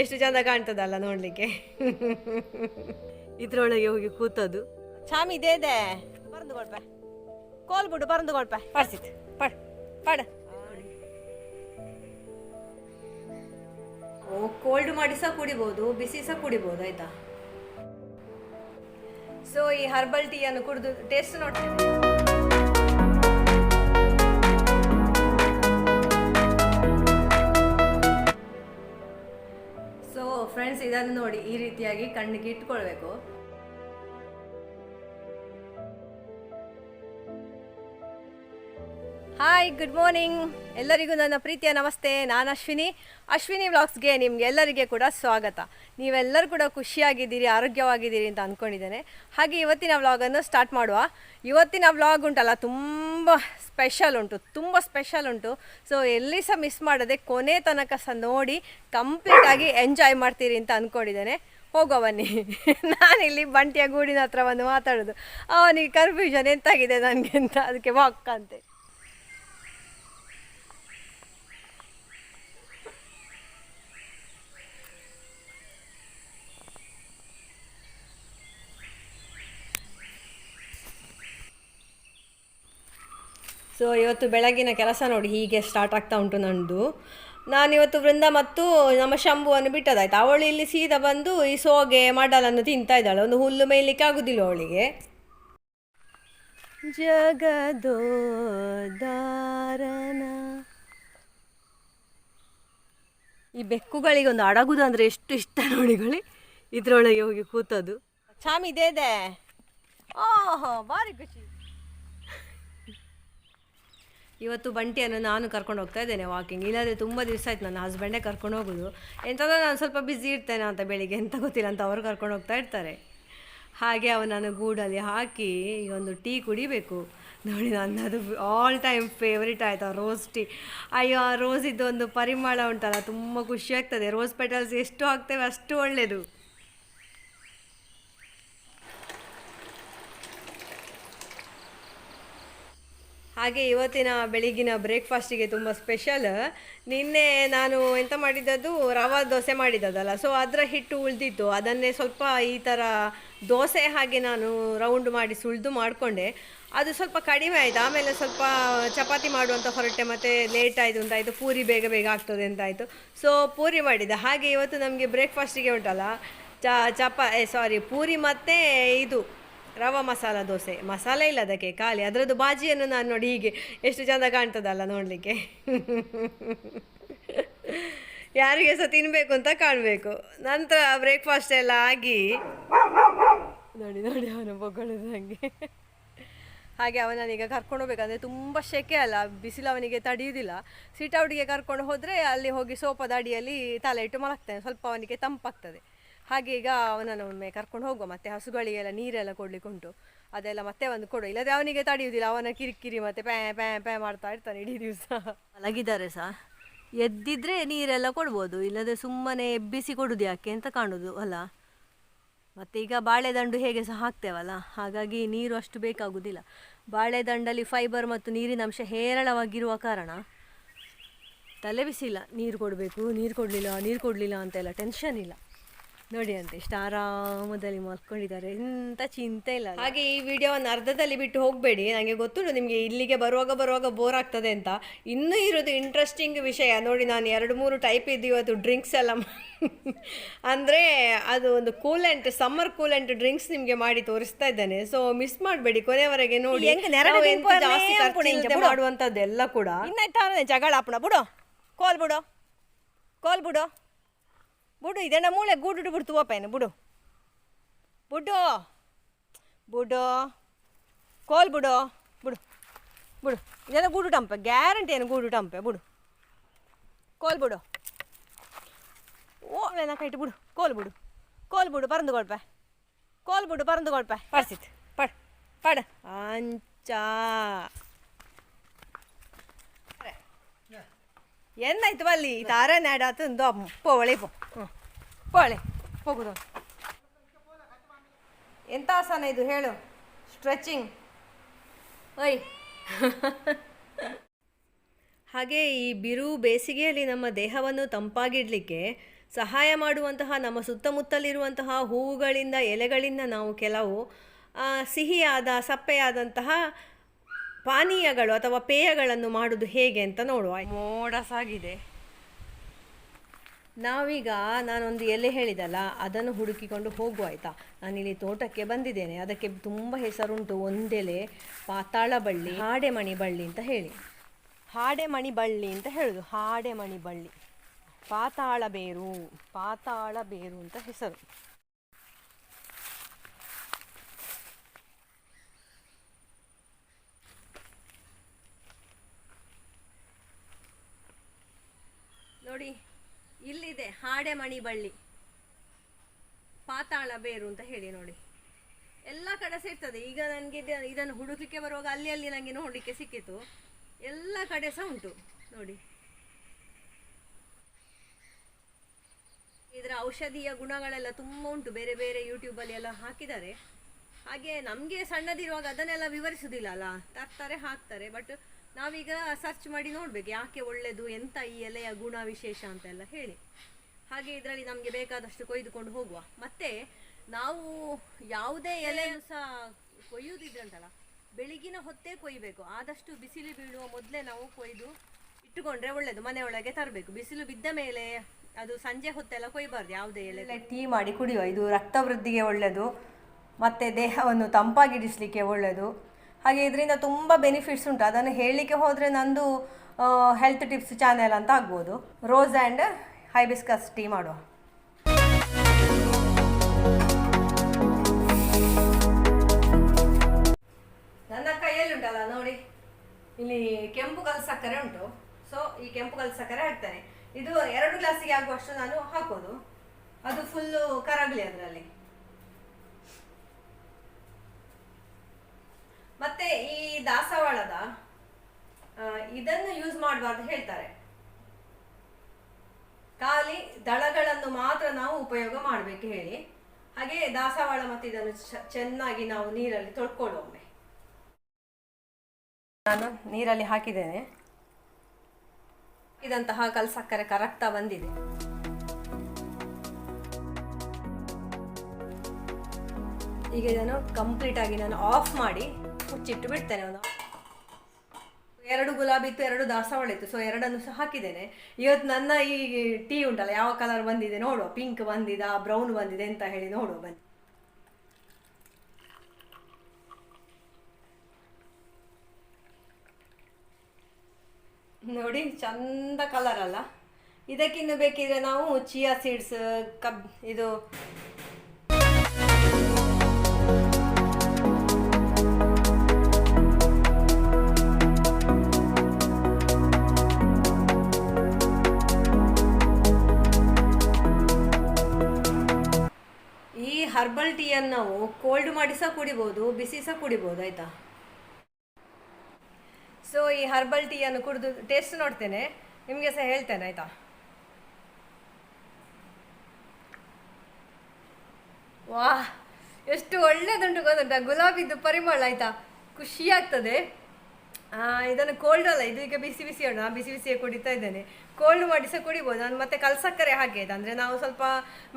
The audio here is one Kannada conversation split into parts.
ಎಷ್ಟು ಚಂದ ಕಾಣ್ತದಲ್ಲ ನೋಡಲಿಕ್ಕೆ. ಇದ್ರೊಳಗೆ ಹೋಗಿ ಕೂತದು ಚಾಮಿ ಇದೆ ಇದೆ. ಪರಂದು ಕೊಡ್ಪೆ. ಕೋಲ್ ಬಿಡು ಬರೆದು ಕೊಡ್ಪ. ಪಡ್ಸಿತ್ ಪಡ್ ಪಡ. ಓ ಕೋಲ್ಡ್ ಮಾಡಿ ಸಹ ಕುಡಿಬೋದು ಬಿಸಿ ಸಹ ಕುಡಿಬೋದು ಆಯ್ತಾ? ಸೊ ಈ ಹರ್ಬಲ್ ಟೀಯನ್ನು ಕುಡಿದು ಟೇಸ್ಟ್ ನೋಡ್ತೇವೆ ಇದನ್ನು ನೋಡಿ ಈ ರೀತಿಯಾಗಿ ಕಣ್ಣಿಗೆ ಇಟ್ಕೊಳ್ಬೇಕು. ಹಾಯ್ ಗುಡ್ ಮಾರ್ನಿಂಗ್ ಎಲ್ಲರಿಗೂ ನನ್ನ ಪ್ರೀತಿಯ ನಮಸ್ತೆ. ನಾನು ಅಶ್ವಿನಿ. ಅಶ್ವಿನಿ ವ್ಲಾಗ್ಸ್ಗೆ ನಿಮ್ಗೆ ಎಲ್ಲರಿಗೆ ಕೂಡ ಸ್ವಾಗತ. ನೀವೆಲ್ಲರೂ ಕೂಡ ಖುಷಿಯಾಗಿದ್ದೀರಿ, ಆರೋಗ್ಯವಾಗಿದ್ದೀರಿ ಅಂತ ಅಂದ್ಕೊಂಡಿದ್ದೇನೆ. ಹಾಗೆ ಇವತ್ತಿನ ವ್ಲಾಗನ್ನು ಸ್ಟಾರ್ಟ್ ಮಾಡುವ. ಇವತ್ತಿನ ವ್ಲಾಗ್ ಉಂಟಲ್ಲ, ತುಂಬ ಸ್ಪೆಷಲ್ ಉಂಟು, ತುಂಬ ಸ್ಪೆಷಲ್ ಉಂಟು. ಸೊ ಎಲ್ಲಿ ಸಹ ಮಿಸ್ ಮಾಡದೆ ಕೊನೆ ತನಕ ಸಹ ನೋಡಿ ಕಂಪ್ಲೀಟಾಗಿ ಎಂಜಾಯ್ ಮಾಡ್ತೀರಿ ಅಂತ ಅಂದ್ಕೊಂಡಿದ್ದೇನೆ ಹೋಗೋ ಬನ್ನಿ. ನಾನಿಲ್ಲಿ ಬಂಟಿಯ ಗೂಡಿನ ಹತ್ರ ಬಂದು ಮಾತಾಡೋದು. ಅವನಿಗೆ ಕನ್ಫ್ಯೂಷನ್ ಎಂತಾಗಿದೆ ನನಗೆ ಅಂತ, ಅದಕ್ಕೆ ವಾಕ್ ಅಂತೆ. ಸೊ ಇವತ್ತು ಬೆಳಗಿನ ಕೆಲಸ ನೋಡಿ ಹೀಗೆ ಸ್ಟಾರ್ಟ್ ಆಗ್ತಾ ಉಂಟು ನಂದು. ನಾನಿವತ್ತು ವೃಂದ ಮತ್ತು ನಮ್ಮ ಶಂಭುವನ್ನು ಬಿಟ್ಟದಾಯ್ತು. ಅವಳು ಇಲ್ಲಿ ಸೀದಾ ಬಂದು ಈ ಸೋಗೆ ಮಡಲನ್ನು ತಿಂತಾ ಇದ್ದಾಳೆ. ಒಂದು ಹುಲ್ಲು ಮೇಯ್ಲಿಕ್ಕೆ ಆಗುದಿಲ್ಲ ಅವಳಿಗೆ. ಜಗದೋದಾರನ. ಈ ಬೆಕ್ಕುಗಳಿಗೆ ಒಂದು ಅಡಗುದು ಅಂದ್ರೆ ಎಷ್ಟು ಇಷ್ಟ ನೋಡಿಗಳಿ ಇದ್ರೊಳಗೆ ಹೋಗಿ ಕೂತದು. ಚಾಮಿ, ಇದೆ ಇದೆ. ಓಹೋ, ಭಾರಿ ಖುಷಿ. ಇವತ್ತು ಬಂಟಿಯನ್ನು ನಾನು ಕರ್ಕೊಂಡು ಹೋಗ್ತಾ ಇದ್ದೇನೆ ವಾಕಿಂಗ್ ಇಲ್ಲಾದರೆ ತುಂಬ ದಿವಸ ಆಯ್ತು ನನ್ನ ಹಸ್ಬೆಂಡೇ ಕರ್ಕೊಂಡು ಹೋಗೋದು. ಎಂಥದೋ ನಾನು ಸ್ವಲ್ಪ ಬ್ಯುಸಿ ಇರ್ತೇನೆ ಅಂತ ಬೆಳಿಗ್ಗೆ ಎಂತ ಗೊತ್ತಿಲ್ಲ ಅಂತ ಅವರು ಕರ್ಕೊಂಡು ಹೋಗ್ತಾ ಇರ್ತಾರೆ. ಹಾಗೆ ಅವನನ್ನು ಗೂಡಲ್ಲಿ ಹಾಕಿ ಈಗ ಒಂದು ಟೀ ಕುಡಿಬೇಕು. ನೋಡಿ ನನ್ನದು ಆಲ್ ಟೈಮ್ ಫೇವ್ರೇಟ್ ಆಯಿತು ರೋಸ್ ಟೀ ಅಯ್ಯೋ, ಆ ರೋಸಿದ್ದು ಒಂದು ಪರಿಮಳ ಉಂಟಲ್ಲ, ತುಂಬ ಖುಷಿ ಆಗ್ತದೆ. ರೋಸ್ ಪೆಟಲ್ಸ್ ಎಷ್ಟು ಹಾಕ್ತೇವೆ ಅಷ್ಟು ಒಳ್ಳೆಯದು ಹಾಗೆ ಇವತ್ತಿನ ಬೆಳಿಗಿನ ಬ್ರೇಕ್ಫಾಸ್ಟಿಗೆ ತುಂಬ ಸ್ಪೆಷಲ್. ನಿನ್ನೆ ನಾನು ಎಂತ ಮಾಡಿದ್ದದ್ದು? ರವಾ ದೋಸೆ ಮಾಡಿದ್ದದಲ್ಲ. ಸೊ ಅದರ ಹಿಟ್ಟು ಉಳಿದಿತ್ತು. ಅದನ್ನೇ ಸ್ವಲ್ಪ ಈ ಥರ ದೋಸೆ ಹಾಗೆ ನಾನು ರೌಂಡ್ ಮಾಡಿ ಸುಳಿದು ಮಾಡಿಕೊಂಡೆ. ಅದು ಸ್ವಲ್ಪ ಕಡಿಮೆ ಆಯಿತು. ಆಮೇಲೆ ಸ್ವಲ್ಪ ಚಪಾತಿ ಮಾಡುವಂಥ ಹೊರಟೆ. ಮತ್ತು ಲೇಟ್ ಆಯಿತು ಅಂತಾಯಿತು ಪೂರಿ ಬೇಗ ಬೇಗ ಆಗ್ತದೆ ಅಂತಾಯಿತು ಸೊ ಪೂರಿ ಮಾಡಿದ್ದೆ. ಹಾಗೆ ಇವತ್ತು ನಮಗೆ ಬ್ರೇಕ್ಫಾಸ್ಟಿಗೆ ಉಂಟಲ್ಲ, ಚ, ಚಪಾ ಸಾರಿ ಪೂರಿ ಮತ್ತು ಇದು. ರವಾ ಮಸಾಲ ದೋಸೆ, ಮಸಾಲೆ ಇಲ್ಲ ಅದಕ್ಕೆ ಖಾಲಿ. ಅದರದ್ದು ಬಾಜಿಯನ್ನು ನಾನು ನೋಡಿ ಹೀಗೆ ಎಷ್ಟು ಚಂದ ಕಾಣ್ತದಲ್ಲ ನೋಡಲಿಕ್ಕೆ. ಯಾರಿಗೆ ಸಹ ತಿನ್ನಬೇಕು ಅಂತ ಕಾಣಬೇಕು. ನಂತರ ಬ್ರೇಕ್ಫಾಸ್ಟ್ ಎಲ್ಲ ಆಗಿ ನೋಡಿ ನೋಡಿ ಅವನು ಬೊಗಳದು ಹಾಗೆ. ಹಾಗೆ ಈಗ ಕರ್ಕೊಂಡು ಹೋಗ್ಬೇಕಂದ್ರೆ ತುಂಬ ಶೆಕೆ ಅಲ್ಲ, ಬಿಸಿಲು ಅವನಿಗೆ ತಡೆಯುವುದಿಲ್ಲ ಸಿಟೌಟ್ಗೆ ಕರ್ಕೊಂಡು ಹೋದರೆ ಅಲ್ಲಿ ಹೋಗಿ ಸೋಪದ ಅಡಿಯಲ್ಲಿ ತಲೆ ಇಟ್ಟು ಮಲಗ್ತಾನೆ. ಸ್ವಲ್ಪ ಅವನಿಗೆ ತಂಪಾಗ್ತದೆ. ಹಾಗೆ ಈಗ ಅವನನ್ನು ಒಮ್ಮೆ ಕರ್ಕೊಂಡು ಹೋಗುವ, ಮತ್ತೆ ಹಸುಗಳಿಗೆಲ್ಲ ನೀರೆಲ್ಲ ಕೊಡ್ಲಿಕ್ಕೆ ಉಂಟು. ಅದೆಲ್ಲ ಮತ್ತೆ ಒಂದು ಕೊಡು ಇಲ್ಲದೆ ಅವನಿಗೆ ತಡೆಯುವುದಿಲ್ಲ, ಅವನ ಕಿರಿಕಿರಿ ಮತ್ತೆ ಪ್ಯಾ ಪ್ಯಾ ಪ್ಯಾ ಮಾಡ್ತಾ ಇರ್ತಾನೆ ಇಡೀ ದಿವಸ. ಮಲಗಿದ್ದಾರೆ ಸಹ ಎದ್ದಿದ್ರೆ ನೀರೆಲ್ಲ ಕೊಡ್ಬೋದು ಇಲ್ಲದೆ ಸುಮ್ಮನೆ ಎಬ್ಬಿಸಿ ಕೊಡುದು ಯಾಕೆ ಅಂತ ಕಾಣುದು, ಅಲ್ಲ? ಮತ್ತೆ ಈಗ ಬಾಳೆದಂಡು ಹೇಗೆ ಸಹ ಹಾಕ್ತೇವಲ್ಲ, ಹಾಗಾಗಿ ನೀರು ಅಷ್ಟು ಬೇಕಾಗುವುದಿಲ್ಲ ಬಾಳೆದಂಡಲ್ಲಿ ಫೈಬರ್ ಮತ್ತು ನೀರಿನ ಅಂಶ ಹೇರಳವಾಗಿರುವ ಕಾರಣ ತಲೆ ಬಿಸಿಲ್ಲ ನೀರು ಕೊಡಬೇಕು, ನೀರು ಕೊಡಲಿಲ್ಲ ನೀರು ಕೊಡಲಿಲ್ಲ ಅಂತೆಲ್ಲ ಟೆನ್ಷನ್ ಇಲ್ಲ. ನೋಡಿ ಅಂತ ಇಷ್ಟು ಆರಾಮದಲ್ಲಿ ಮಲ್ಕೊಂಡಿದ್ದಾರೆ. ಎಂತ ಚಿಂತೆ ಇಲ್ಲ ಹಾಗೆ ಈ ವಿಡಿಯೋವನ್ನು ಅರ್ಧದಲ್ಲಿ ಬಿಟ್ಟು ಹೋಗಬೇಡಿ. ನನಗೆ ಗೊತ್ತುಂಟು ನಿಮಗೆ ಇಲ್ಲಿಗೆ ಬರುವಾಗ ಬರುವಾಗ ಬೋರ್ ಆಗ್ತದೆ ಅಂತ. ಇನ್ನೂ ಇರೋದು ಇಂಟ್ರೆಸ್ಟಿಂಗ್ ವಿಷಯ. ನೋಡಿ ನಾನು ಎರಡು ಮೂರು ಟೈಪ್ ಇದ್ದು ಇವತ್ತು ಡ್ರಿಂಕ್ಸ್ ಎಲ್ಲ ಅಂದರೆ ಅದು ಒಂದು ಕೂಲೆಂಟ್ ಸಮ್ಮರ್ ಕೂಲೆಂಟ್ ಡ್ರಿಂಕ್ಸ್ ನಿಮಗೆ ಮಾಡಿ ತೋರಿಸ್ತಾ ಇದ್ದೇನೆ. ಸೊ ಮಿಸ್ ಮಾಡಬೇಡಿ ಕೊನೆವರೆಗೆ ನೋಡಿ. ಜಾಸ್ತಿ ಮಾಡುವಂಥದ್ದೆಲ್ಲ ಕೂಡ. ಜಗಳ ಬಿಡು. ಕೋಲ್ ಬಿಡು. ಕೋಲ್ ಬಿಡು. ಬಿಡು ಇದೆಣ್ಣ ಮೂಳೆ ಗೂಡು ಬಿಡ್ತು ಓಪೇನು ಬಿಡು ಬಿಡು ಬಿಡು ಕೋಲ್ ಬಿಡು ಬಿಡು ಬಿಡು ಇದೆಲ್ಲ ಗೂಡು ಟಂಪೆ ಗ್ಯಾರಂಟಿ ಏನು ಗೂಡು ಟಂಪೆ ಬಿಡು ಕೋಲ್ ಬಿಡು ಓ ನನ್ನ ಕೈಟ್ ಬಿಡು ಕೋಲ್ ಬಿಡು ಕೋಲ್ ಬಿಡು ಪರಂದು ಕೊಳ್ಪೆ ಕೋಲ್ ಬಿಡು ಪರಂದು ಕೊಳ್ಪೆ ಪಡ್ಸಿತ್ ಪಡ್ ಪಡ್ ಅಂಚ ಎನ್ನಾಯ್ತು ಅಲ್ಲಿ ತಾರ ನ್ಯಾಡಾತು ಒಂದು ಪೋಳೆ ಪೋ ಹ್ಞೂ ಪೋಳೆ ಹೋಗುದು. ಎಂಥ ಆಸನ ಇದು ಹೇಳು? ಸ್ಟ್ರೆಚಿಂಗ್ ಓಯ್. ಹಾಗೆ ಈ ಬಿರು ಬೇಸಿಗೆಯಲ್ಲಿ ನಮ್ಮ ದೇಹವನ್ನು ತಂಪಾಗಿಡಲಿಕ್ಕೆ ಸಹಾಯ ಮಾಡುವಂತಹ ನಮ್ಮ ಸುತ್ತಮುತ್ತಲಿರುವಂತಹ ಹೂವುಗಳಿಂದ ಎಲೆಗಳಿಂದ ನಾವು ಕೆಲವು ಸಿಹಿಯಾದ, ಸಪ್ಪೆಯಾದಂತಹ ಪಾನೀಯಗಳು ಅಥವಾ ಪೇಯಗಳನ್ನು ಮಾಡುವುದು ಹೇಗೆ ಅಂತ ನೋಡುವ ಮೋಡ ಸಾಗಿದೆ. ನಾವೀಗ ನಾನೊಂದು ಎಲೆ ಹೇಳಿದಲ್ಲ ಅದನ್ನು ಹುಡುಕಿಕೊಂಡು ಹೋಗುವ ಆಯಿತಾ? ನಾನಿಲ್ಲಿ ತೋಟಕ್ಕೆ ಬಂದಿದ್ದೇನೆ. ಅದಕ್ಕೆ ತುಂಬ ಹೆಸರುಂಟು ಒಂದೆಲೆ ಪಾತಾಳ ಬಳ್ಳಿ ಹಾಡೆಮಣಿ ಬಳ್ಳಿ ಅಂತ ಹೇಳಿ. ಹಾಡೆಮಣಿ ಬಳ್ಳಿ ಅಂತ ಹೇಳುದು ಹಾಡೆಮಣಿ ಬಳ್ಳಿ. ಪಾತಾಳ ಬೇರು ಪಾತಾಳ ಬೇರು ಅಂತ ಹೆಸರು. ನೋಡಿ, ಇಲ್ಲಿದೆ ಹಾಡೆಮಣಿ ಬಳ್ಳಿ. ಪಾತಾಳ ಬೇರು ಅಂತ ಹೇಳಿ ನೋಡಿ. ಎಲ್ಲ ಕಡೆ ಸಿಗ್ತದೆ ಈಗ ನನಗೆ ಇದನ್ನು ಹುಡುಕ್ಲಿಕ್ಕೆ ಬರುವಾಗ ಅಲ್ಲಿ ಅಲ್ಲಿ ನನಗೆ ನೋಡಲಿಕ್ಕೆ ಸಿಕ್ಕಿತು. ಎಲ್ಲ ಕಡೆ ಸಹ ಉಂಟು. ನೋಡಿ. ಇದರ ಔಷಧೀಯ ಗುಣಗಳೆಲ್ಲ ತುಂಬ ಉಂಟು. ಬೇರೆ ಬೇರೆ ಯೂಟ್ಯೂಬಲ್ಲಿ ಎಲ್ಲ ಹಾಕಿದ್ದಾರೆ. ಹಾಗೆ ನಮಗೆ ಸಣ್ಣದಿರುವಾಗ ಅದನ್ನೆಲ್ಲ ವಿವರಿಸುವುದಿಲ್ಲ ಅಲ್ಲ? ತರ್ತಾರೆ, ಹಾಕ್ತಾರೆ. ಬಟ್ ನಾವೀಗ ಸರ್ಚ್ ಮಾಡಿ ನೋಡ್ಬೇಕು ಯಾಕೆ ಒಳ್ಳೆಯದು ಎಂತ ಈ ಎಲೆಯ ಗುಣ ವಿಶೇಷ ಅಂತೆಲ್ಲ ಹೇಳಿ. ಹಾಗೆ ಇದರಲ್ಲಿ ನಮಗೆ ಬೇಕಾದಷ್ಟು ಕೊಯ್ದುಕೊಂಡು ಹೋಗುವ. ಮತ್ತೆ ನಾವು ಯಾವುದೇ ಎಲೆಯನ್ನು ಸಹ ಕೊಯ್ಯುವುದಿದ್ರಂತಲ್ಲ, ಬೆಳಗಿನ ಹೊತ್ತೇ ಕೊಯ್ಬೇಕು. ಆದಷ್ಟು ಬಿಸಿಲು ಬೀಳುವ ಮೊದಲೇ ನಾವು ಕೊಯ್ದು ಇಟ್ಟುಕೊಂಡ್ರೆ ಒಳ್ಳೆಯದು ಮನೆಯೊಳಗೆ ತರಬೇಕು. ಬಿಸಿಲು ಬಿದ್ದ ಮೇಲೆ ಅದು ಸಂಜೆ ಹೊತ್ತೆಲ್ಲ ಕೊಯ್ಬಾರ್ದು, ಯಾವುದೇ ಎಲೆ ಟೀ ಮಾಡಿ ಕುಡಿಯುವ. ಇದು ರಕ್ತ ವೃದ್ಧಿಗೆ ಒಳ್ಳೆಯದು ಮತ್ತು ದೇಹವನ್ನು ತಂಪಾಗಿಡಿಸಲಿಕ್ಕೆ ಒಳ್ಳೆಯದು ಹಾಗೆ ಇದರಿಂದ ತುಂಬ ಬೆನಿಫಿಟ್ಸ್ ಉಂಟು. ಅದನ್ನು ಹೇಳಲಿಕ್ಕೆ ಹೋದರೆ ನಂದು ಹೆಲ್ತ್ ಟಿಪ್ಸ್ ಚಾನೆಲ್ ಅಂತ ಆಗ್ಬೋದು. ರೋಸ್ ಆ್ಯಂಡ್ ಹೈಬಿಸ್ಕಸ್ ಟೀ ಮಾಡುವ. ನನ್ನ ಕೈಯಲ್ಲಿ ಉಂಟಲ್ಲ, ನೋಡಿ. ಇಲ್ಲಿ ಕೆಂಪು ಕಲ್ ಸಕ್ಕರೆ ಉಂಟು. ಸೊ ಈ ಕೆಂಪು ಕಲ್ ಸಕ್ಕರೆ ಹಾಕ್ತೇನೆ. ಇದು ಎರಡು ಗ್ಲಾಸಿಗೆ ಆಗುವಷ್ಟು ನಾನು ಹಾಕೋದು. ಅದು ಫುಲ್ಲು ಕರಗಲಿ ಅದರಲ್ಲಿ ಮತ್ತೆ ಈ ದಾಸವಾಳದ ಇದನ್ನು ಯೂಸ್ ಮಾಡಬಾರ್ದು ಹೇಳ್ತಾರೆ. ಖಾಲಿ ದಳಗಳನ್ನು ಮಾತ್ರ ನಾವು ಉಪಯೋಗ ಮಾಡಬೇಕು ಹೇಳಿ. ಹಾಗೆ ದಾಸವಾಳ ಮತ್ತು ಇದನ್ನು ಚೆನ್ನಾಗಿ ನಾವು ನೀರಲ್ಲಿ ತೊಳ್ಕೊಂಡು ಒಮ್ಮೆ. ನಾನು ನೀರಲ್ಲಿ ಹಾಕಿದ್ದೇನೆ. ಇದಂತಹ ಕಲ್ ಸಕ್ಕರೆ ಕರಗ್ತಾ ಬಂದಿದೆ. ಈಗ ಇದನ್ನು ಕಂಪ್ಲೀಟ್ ಆಗಿ ನಾನು ಆಫ್ ಮಾಡಿ ಮುಚ್ಚಿಟ್ಟು ಬಿಡ್ತೇನೆ ಅವನು. ಎರಡು ಗುಲಾಬಿ ಇತ್ತು ಎರಡು ದಾಸವಾಳ ಇತ್ತು ಸೊ ಎರಡನ್ನು ಸಹ ಹಾಕಿದ್ದೇನೆ. ಇವತ್ತು ನನ್ನ ಈ ಟೀ ಉಂಟಲ್ಲ, ಯಾವ ಕಲರ್ ಬಂದಿದೆ ನೋಡುವ. ಪಿಂಕ್ ಬಂದಿದೆ ಬ್ರೌನ್ ಬಂದಿದೆ ಅಂತ ಹೇಳಿ ನೋಡುವ, ಬನ್ನಿ. ನೋಡಿ, ಚಂದ ಕಲರ್ ಅಲ್ಲ. ಇದಕ್ಕಿನ್ನು ಬೇಕಿದ್ರೆ ನಾವು ಚಿಯಾ ಸೀಡ್ಸ್ ಕಬ್, ಇದು ಹರ್ಬಲ್ ಟೀಯನ್ನು ನಾವು ಕೋಲ್ಡ್ ಮಾಡಿ ಸಹ ಕುಡಿಬೋದು, ಬಿಸಿ ಸಹ ಕುಡಿಬೋದು, ಆಯಿತಾ? ಸೊ ಈ ಹರ್ಬಲ್ ಟೀಯನ್ನು ಕುಡಿದು ಟೇಸ್ಟ್ ನೋಡ್ತೇನೆ. ನಿಮಗೆ ಸಹ ಹೇಳ್ತೇನೆ, ಆಯಿತಾ? ವಾ, ಎಷ್ಟು ಒಳ್ಳೇದುಂಟು ಗೊತ್ತುಂಟಾ? ಗುಲಾಬಿದ್ದು ಪರಿಮಳ, ಆಯಿತಾ? ಖುಷಿ ಆಗ್ತದೆ. ಇದನ್ನು ಕೋಲ್ಡ್ ಅಲ್ಲ, ಇದು ಈಗ ಬಿಸಿ ಬಿಸಿ ಅಣ್ಣ ಬಿಸಿ ಬಿಸಿಯೇ ಕುಡಿತಾ ಇದ್ದೇನೆ. ಕೋಲ್ಡ್ ಮಾಡಿ ಸಹ ಕುಡಿಬೋದು. ನಾನು ಮತ್ತೆ ಕಲ್ಸಕ್ಕರೆ ಹಾಗೆ ಇದೆ. ಅಂದರೆ ನಾವು ಸ್ವಲ್ಪ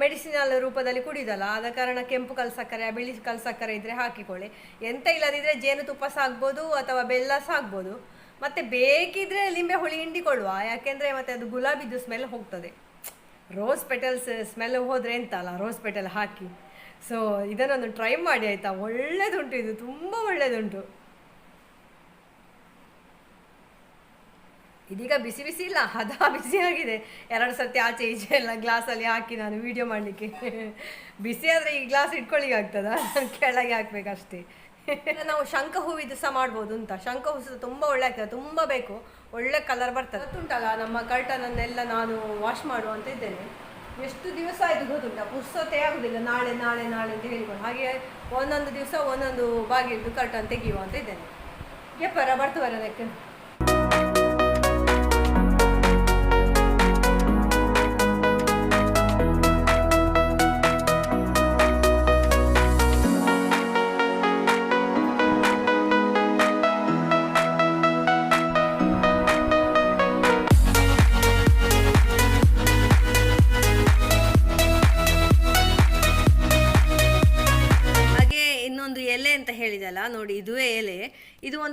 ಮೆಡಿಸಿನಲ್ ರೂಪದಲ್ಲಿ ಕುಡಿಯೋದಲ್ಲ ಆದ ಕಾರಣ ಕೆಂಪು ಕಲ್ಸಕ್ಕರೆ, ಬಿಳಿ ಕಲ್ಸಕ್ಕರೆ ಇದ್ದರೆ ಹಾಕಿಕೊಳ್ಳಿ. ಎಂತ ಇಲ್ಲದಿದ್ದರೆ ಜೇನುತುಪ್ಪ ಸಹ ಆಗ್ಬೋದು ಅಥವಾ ಬೆಲ್ಲ ಸಹ ಆಗ್ಬೋದು ಮತ್ತು ಬೇಕಿದ್ರೆ ಲಿಂಬೆ ಹುಳಿ ಹಿಂಡಿಕೊಳ್ಳುವ. ಯಾಕೆಂದರೆ ಮತ್ತೆ ಅದು ಗುಲಾಬಿದು ಸ್ಮೆಲ್ ಹೋಗ್ತದೆ. ರೋಸ್ ಪೆಟಲ್ಸ್ ಸ್ಮೆಲ್ ಹೋದರೆ ಎಂತ ಅಲ್ಲ ರೋಸ್ ಪೆಟಲ್ ಹಾಕಿ. ಸೊ ಇದನ್ನೊಂದು ಟ್ರೈ ಮಾಡಿ ಆಯಿತಾ? ಒಳ್ಳೇದುಂಟು ಇದು. ತುಂಬ ಒಳ್ಳೇದುಂಟು. ಇದೀಗ ಬಿಸಿ ಬಿಸಿ ಇಲ್ಲ ಹದ ಬಿಸಿ ಆಗಿದೆ. ಎರಡು ಸರ್ತಿ ಆಚೆ ಈಚೆ ಎಲ್ಲ ಗ್ಲಾಸಲ್ಲಿ ಹಾಕಿ ನಾನು ವಿಡಿಯೋ ಮಾಡಲಿಕ್ಕೆ. ಬಿಸಿ ಆದರೆ ಈ ಗ್ಲಾಸ್ ಇಟ್ಕೊಳ್ಳಿಕ್ಕೆ ಆಗ್ತದ? ಕೆಳಗೆ ಹಾಕ್ಬೇಕಷ್ಟೇ. ನಾವು ಶಂಖ ಹೂವಿದು ಸಹ ಮಾಡ್ಬೋದು ಅಂತ. ಶಂಖ ಹೂ ಸಹ ತುಂಬ ಒಳ್ಳೆ ಆಗ್ತದೆ, ತುಂಬ ಬೇಕು. ಒಳ್ಳೆ ಕಲರ್ ಬರ್ತದೆ. ಗೊತ್ತುಂಟಲ್ಲ, ನಮ್ಮ ಕರ್ಟನನ್ನೆಲ್ಲ ನಾನು ವಾಶ್ ಮಾಡುವ ಅಂತ ಇದ್ದೇನೆ. ಎಷ್ಟು ದಿವಸ ಆಯಿತು ಗೊತ್ತುಂಟ? ಪುಸ್ತತೆ ಆಗುದಿಲ್ಲ. ನಾಳೆ ನಾಳೆ ನಾಳೆ ಅಂತ ಹೇಳಿಕೊಂಡು. ಹಾಗೆ ಒಂದೊಂದು ದಿವಸ ಒಂದೊಂದು ಬಾಗಿಲು ಕರ್ಟನ್ ತೆಗೆಯುವ ಅಂತ ಇದ್ದೇನೆ. ಎಪ್ಪರ ಬರ್ತವರ ಅದಕ್ಕೆ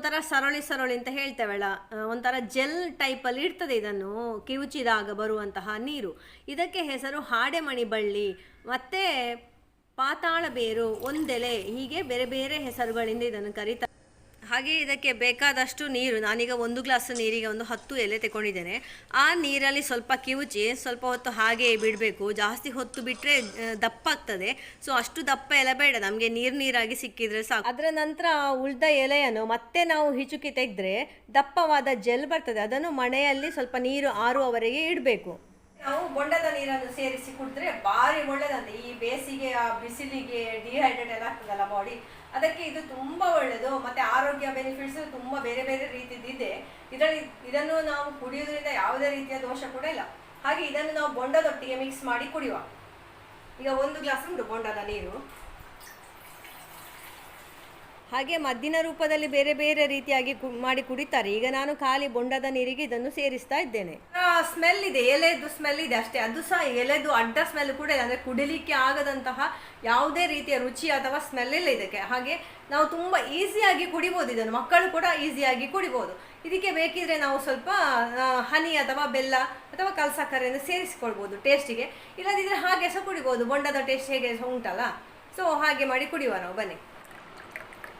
ಒಂಥರ ಸರಳಿ ಸರಳಿ ಅಂತ ಹೇಳ್ತೇವಲ್ಲ ಒಂಥರ ಜೆಲ್ ಟೈಪಲ್ಲಿ ಇರ್ತದೆ ಇದನ್ನು, ಕಿವುಚಿದಾಗ ಬರುವಂತಹ ನೀರು. ಇದಕ್ಕೆ ಹೆಸರು ಹಾಡೆಮಣಿ ಬಳ್ಳಿ. ಮತ್ತು ಪಾತಾಳ ಬೇರು ಒಂದೆಲೆ, ಹೀಗೆ ಬೇರೆ ಬೇರೆ ಹೆಸರುಗಳಿಂದ ಇದನ್ನು ಕರೀತಾರೆ. ಹಾಗೆ ಇದಕ್ಕೆ ಬೇಕಾದಷ್ಟು ನೀರು, ನಾನೀಗ ಒಂದು ಗ್ಲಾಸ್ ನೀರಿಗೆ ಒಂದು ಹತ್ತು ಎಲೆ ತಗೊಂಡಿದ್ದೇನೆ ಆ ನೀರಲ್ಲಿ ಸ್ವಲ್ಪ ಕಿವುಚಿ, ಸ್ವಲ್ಪ ಹೊತ್ತು ಹಾಗೆ ಬಿಡಬೇಕು. ಜಾಸ್ತಿ ಹೊತ್ತು ಬಿಟ್ಟರೆ ದಪ್ಪ ಆಗ್ತದೆ. ಸೊ ಅಷ್ಟು ದಪ್ಪ ಎಲೆ ಬೇಡ. ನಮಗೆ ನೀರು ನೀರಾಗಿ ಸಿಕ್ಕಿದ್ರೆ ಸಾಕು. ಅದರ ನಂತರ ಉಳ್ದ ಎಲೆಯನ್ನು ಮತ್ತೆ ನಾವು ಹಿಚುಕಿ ತೆಗೆದ್ರೆ ದಪ್ಪವಾದ ಜೆಲ್ ಬರ್ತದೆ. ಅದನ್ನು ಮನೆಯಲ್ಲಿ ಸ್ವಲ್ಪ ನೀರು ಆರುವವರೆಗೆ ಇಡಬೇಕು. ನಾವು ಬೊಂಡದ ನೀರನ್ನು ಸೇರಿಸಿ ಕುಡಿದ್ರೆ ಭಾರಿ ಒಳ್ಳೆದಂತೆ. ಈ ಬೇಸಿಗೆ ಬಿಸಿಲಿಗೆ ಡಿಹೈಡ್ರೇಟ್ ಎಲ್ಲ ಆಗ್ತದಲ್ಲ ಬಾಡಿ ಅದಕ್ಕೆ ಇದು ತುಂಬ ಒಳ್ಳೆಯದು ಮತ್ತು ಆರೋಗ್ಯ ಬೆನಿಫಿಟ್ಸ್ ತುಂಬ ಬೇರೆ ಬೇರೆ ರೀತಿಯದ್ದು ಇದೆ ಇದರಲ್ಲಿ, ಇದನ್ನು ನಾವು ಕುಡಿಯೋದ್ರಿಂದ ಯಾವುದೇ ರೀತಿಯ ದೋಷ ಕೂಡ ಇಲ್ಲ. ಹಾಗೆ ಇದನ್ನು ನಾವು ಬೊಂಡದೊಟ್ಟಿಗೆ ಮಿಕ್ಸ್ ಮಾಡಿ ಕುಡಿಯುವ. ಈಗ ಒಂದು ಗ್ಲಾಸ್ ಉಂಟು ಬೊಂಡದ ನೀರು. ಹಾಗೆ ಮದ್ದಿನ ರೂಪದಲ್ಲಿ ಬೇರೆ ಬೇರೆ ರೀತಿಯಾಗಿ ಮಾಡಿ ಕುಡಿತಾರೆ. ಈಗ ನಾನು ಖಾಲಿ ಬೊಂಡದ ನೀರಿಗೆ ಇದನ್ನು ಸೇರಿಸ್ತಾ ಇದ್ದೇನೆ. ಸ್ಮೆಲ್ ಇದೆ. ಎಲೆದು ಸ್ಮೆಲ್ ಇದೆ ಅಷ್ಟೇ. ಅದು ಸಹ ಎಲೆದು ಅಡ್ಡ ಸ್ಮೆಲ್ ಕೂಡ ಇದೆ. ಅಂದ್ರೆ ಕುಡಿಲಿಕ್ಕೆ ಆಗದಂತಹ ಯಾವುದೇ ರೀತಿಯ ರುಚಿ ಅಥವಾ ಸ್ಮೆಲ್ ಇಲ್ಲ ಇದಕ್ಕೆ. ಹಾಗೆ ನಾವು ತುಂಬಾ ಈಸಿಯಾಗಿ ಕುಡಿಬೋದು ಇದನ್ನು. ಮಕ್ಕಳು ಕೂಡ ಈಸಿಯಾಗಿ ಕುಡಿಬೋದು. ಇದಕ್ಕೆ ಬೇಕಿದ್ರೆ ನಾವು ಸ್ವಲ್ಪ ಹನಿ ಅಥವಾ ಬೆಲ್ಲ ಅಥವಾ ಕಲ್ಸಕ್ಕರೆಯನ್ನು ಸೇರಿಸಿಕೊಳ್ಬೋದು ಟೇಸ್ಟಿಗೆ ಇಲ್ಲದಿದ್ರೆ ಹಾಗೆ ಸಹ ಕುಡಿಬೋದು. ಬೊಂಡದ ಟೇಸ್ಟ್ ಹೇಗೆ ಸಹ ಉಂಟಲ್ಲ. ಸೊ ಹಾಗೆ ಮಾಡಿ ಕುಡಿಯುವ ನಾವು. ಬನ್ನಿ.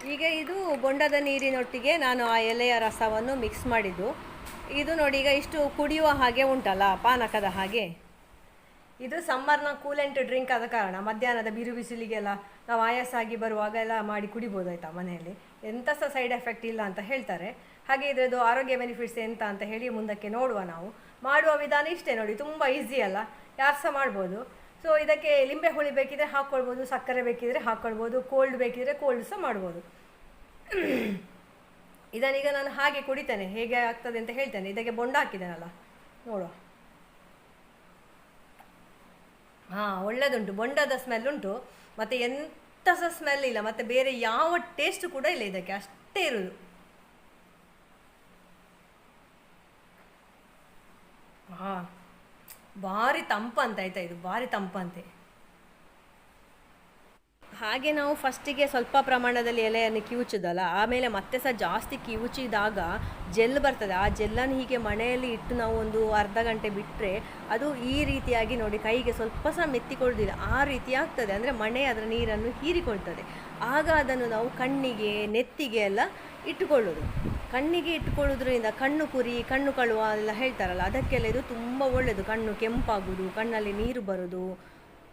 ಈಗ ಇದು ಬೊಂಡದ ನೀರಿನೊಟ್ಟಿಗೆ ನಾನು ಆ ಎಲೆಯ ರಸವನ್ನು ಮಿಕ್ಸ್ ಮಾಡಿದ್ದು. ಇದು ನೋಡಿ, ಈಗ ಇಷ್ಟು ಕುಡಿಯುವ ಹಾಗೆ ಉಂಟಲ್ಲ, ಪಾನಕದ ಹಾಗೆ. ಇದು ಸಮ್ಮರ್ನ ಕೂಲೆಂಟ್ ಡ್ರಿಂಕ್ ಆದ ಕಾರಣ, ಮಧ್ಯಾಹ್ನದ ಬಿರು ಬಿಸಿಲಿಗೆಲ್ಲ ನಾವು ಆಯಾಸ ಆಗಿ ಬರುವಾಗ ಎಲ್ಲ ಮಾಡಿ ಕುಡಿಬೋದು ಆಯಿತಾ ಮನೆಯಲ್ಲಿ. ಎಂಥ ಸಹ ಸೈಡ್ ಎಫೆಕ್ಟ್ ಇಲ್ಲ ಅಂತ ಹೇಳ್ತಾರೆ. ಹಾಗೆ ಇದರದ್ದು ಆರೋಗ್ಯ ಬೆನಿಫಿಟ್ಸ್ ಎಂತ ಅಂತ ಹೇಳಿ ಮುಂದಕ್ಕೆ ನೋಡುವ ನಾವು. ಮಾಡುವ ವಿಧಾನ ಇಷ್ಟೇ ನೋಡಿ, ತುಂಬ ಈಸಿ ಅಲ್ಲ. ಯಾರು ಸಹ ಮಾಡ್ಬೋದು. ಸೊ ಇದಕ್ಕೆ ಲಿಂಬೆ ಹುಳಿ ಬೇಕಿದ್ರೆ ಹಾಕ್ಕೊಳ್ಬೋದು ಸಕ್ಕರೆ ಬೇಕಿದ್ರೆ ಹಾಕ್ಕೊಳ್ಬೋದು ಕೋಲ್ಡ್ ಬೇಕಿದ್ರೆ ಕೋಲ್ಡ್ ಸಹ ಮಾಡ್ಬೋದು. ಇದನ್ನೀಗ ನಾನು ಹಾಗೆ ಕುಡಿತೇನೆ. ಹೇಗೆ ಆಗ್ತದೆ ಅಂತ ಹೇಳ್ತೇನೆ. ಇದಕ್ಕೆ ಬೊಂಡ ಹಾಕಿದ್ದೇನಲ್ಲ? ನೋಡುವ. ಹಾಂ, ಒಳ್ಳೆದುಂಟು. ಬೊಂಡದ ಸ್ಮೆಲ್ ಉಂಟು. ಮತ್ತೆ ಎಂಥ ಸಹ ಸ್ಮೆಲ್ ಇಲ್ಲ. ಮತ್ತೆ ಬೇರೆ ಯಾವ ಟೇಸ್ಟ್ ಕೂಡ ಇಲ್ಲ ಇದಕ್ಕೆ. ಅಷ್ಟೇ ಇರೋದು. ಹಾಂ. ಭಾರಿ ತಂಪಂತ ಆಯ್ತಾ ಇದು? ಭಾರಿ ತಂಪಂತೆ ಹಾಗೆ ನಾವು ಫಸ್ಟಿಗೆ ಸ್ವಲ್ಪ ಪ್ರಮಾಣದಲ್ಲಿ ಎಲೆಯನ್ನು ಕಿವುಚೋದಲ್ಲ, ಆಮೇಲೆ ಮತ್ತೆ ಸಹ ಜಾಸ್ತಿ ಕಿವುಚಿದಾಗ ಜೆಲ್ ಬರ್ತದೆ. ಆ ಜೆಲ್ಲನ್ನು ಹೀಗೆ ಮನೆಯಲ್ಲಿ ಇಟ್ಟು ನಾವು ಒಂದು ಅರ್ಧ ಗಂಟೆ ಬಿಟ್ಟರೆ ಅದು ಈ ರೀತಿಯಾಗಿ ನೋಡಿ ಕೈಗೆ ಸ್ವಲ್ಪ ಸಹ ಮೆತ್ತಿಕೊಳ್ಳೋದಿಲ್ಲ. ಆ ರೀತಿ ಆಗ್ತದೆ. ಅಂದರೆ ಮಣೆ ಅದರ ನೀರನ್ನು ಹೀರಿಕೊಳ್ತದೆ. ಆಗ ಅದನ್ನು ನಾವು ಕಣ್ಣಿಗೆ, ನೆತ್ತಿಗೆ ಎಲ್ಲ ಇಟ್ಟುಕೊಳ್ಳೋದು. ಕಣ್ಣಿಗೆ ಇಟ್ಟುಕೊಳ್ಳೋದ್ರಿಂದ ಕಣ್ಣು ಕುರಿ, ಕಣ್ಣು ಕಳುವ ಎಲ್ಲ ಹೇಳ್ತಾರಲ್ಲ, ಅದಕ್ಕೆಲ್ಲ ಇದು ತುಂಬ ಒಳ್ಳೆಯದು ಕಣ್ಣು ಕೆಂಪಾಗುವುದು ಕಣ್ಣಲ್ಲಿ ನೀರು ಬರೋದು,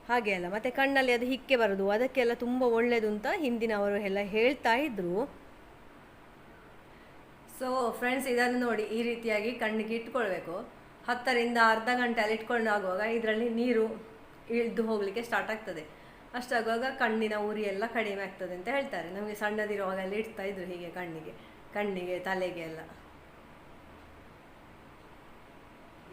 ಹಾಗೆ ಅಲ್ಲ. ಮತ್ತು ಕಣ್ಣಲ್ಲಿ ಅದು ಹಿಕ್ಕೆ ಬರೋದು, ಅದಕ್ಕೆಲ್ಲ ತುಂಬ ಒಳ್ಳೆಯದು ಅಂತ ಹಿಂದಿನವರು ಎಲ್ಲ ಹೇಳ್ತಾ ಇದ್ರು. ಸೊ ಫ್ರೆಂಡ್ಸ್ ಇದನ್ನು ನೋಡಿ ಈ ರೀತಿಯಾಗಿ ಕಣ್ಣಿಗೆ ಇಟ್ಕೊಳ್ಬೇಕು ಹತ್ತರಿಂದ ಅರ್ಧ ಗಂಟೆ ಅಲ್ಲಿ ಇಟ್ಕೊಂಡು ಆಗುವಾಗ ಇದರಲ್ಲಿ ನೀರು ಇಳಿದು ಹೋಗಲಿಕ್ಕೆ ಸ್ಟಾರ್ಟ್ ಆಗ್ತದೆ. ಅಷ್ಟಾಗುವಾಗ ಕಣ್ಣಿನ ಉರಿ ಎಲ್ಲ ಕಡಿಮೆ ಆಗ್ತದೆ ಅಂತ ಹೇಳ್ತಾರೆ. ನಮಗೆ ಸಣ್ಣದಿರುವಾಗ ಅಲ್ಲಿ ಇಡ್ತಾ ಇದ್ರು ಹೀಗೆ ಕಣ್ಣಿಗೆ ಕಣ್ಣಿಗೆ, ತಲೆಗೆ ಎಲ್ಲ.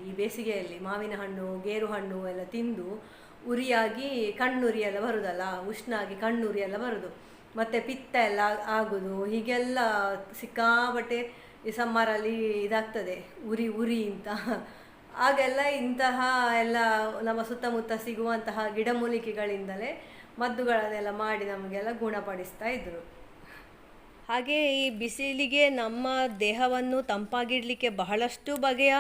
ಈ ಬೇಸಿಗೆಯಲ್ಲಿ ಮಾವಿನ ಹಣ್ಣು, ಗೇರು ಹಣ್ಣು ಎಲ್ಲ ತಿಂದು ಉರಿಯಾಗಿ ಕಣ್ಣುರಿ ಎಲ್ಲ ಬರುದಲ್ಲ ಉಷ್ಣ ಆಗಿ ಕಣ್ಣುರಿ ಎಲ್ಲ ಬರುದು. ಮತ್ತೆ ಪಿತ್ತ ಎಲ್ಲ ಆಗ್- ಆಗುದು, ಹೀಗೆಲ್ಲ ಸಿಕ್ಕಾಬಟ್ಟೆ ಈ ಸಮ್ಮರಲ್ಲಿ ಇದಾಗ್ತದೆ. ಉರಿ ಉರಿ ಅಂತ. ಆಗೆಲ್ಲ ಇಂತಹ ಎಲ್ಲ ನಮ್ಮ ಸುತ್ತಮುತ್ತ ಸಿಗುವಂತಹ ಗಿಡಮೂಲಿಕೆಗಳಿಂದಲೇ ಮದ್ದುಗಳನ್ನೆಲ್ಲ ಮಾಡಿ ನಮಗೆಲ್ಲ ಗುಣಪಡಿಸ್ತಾ ಇದ್ರು. ಹಾಗೆ ಈ ಬಿಸಿಲಿಗೆ ನಮ್ಮ ದೇಹವನ್ನು ತಂಪಾಗಿಡಲಿಕ್ಕೆ ಬಹಳಷ್ಟು ಬಗೆಯ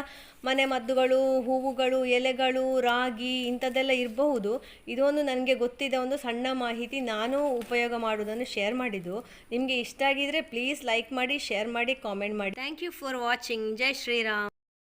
ಮನೆ ಮದ್ದುಗಳು, ಹೂವುಗಳು, ಎಲೆಗಳು, ರಾಗಿ ಇಂಥದ್ದೆಲ್ಲ ಇರಬಹುದು. ಇದೊಂದು ನನಗೆ ಗೊತ್ತಿದ್ದ ಒಂದು ಸಣ್ಣ ಮಾಹಿತಿ ನಾನು ಉಪಯೋಗ ಮಾಡುವುದನ್ನು ಶೇರ್ ಮಾಡಿದ್ದು. ನಿಮಗೆ ಇಷ್ಟ ಆಗಿದ್ರೆ ಪ್ಲೀಸ್ ಲೈಕ್ ಮಾಡಿ, ಶೇರ್ ಮಾಡಿ, ಕಾಮೆಂಟ್ ಮಾಡಿ. Thank you for watching. Jai Shriram.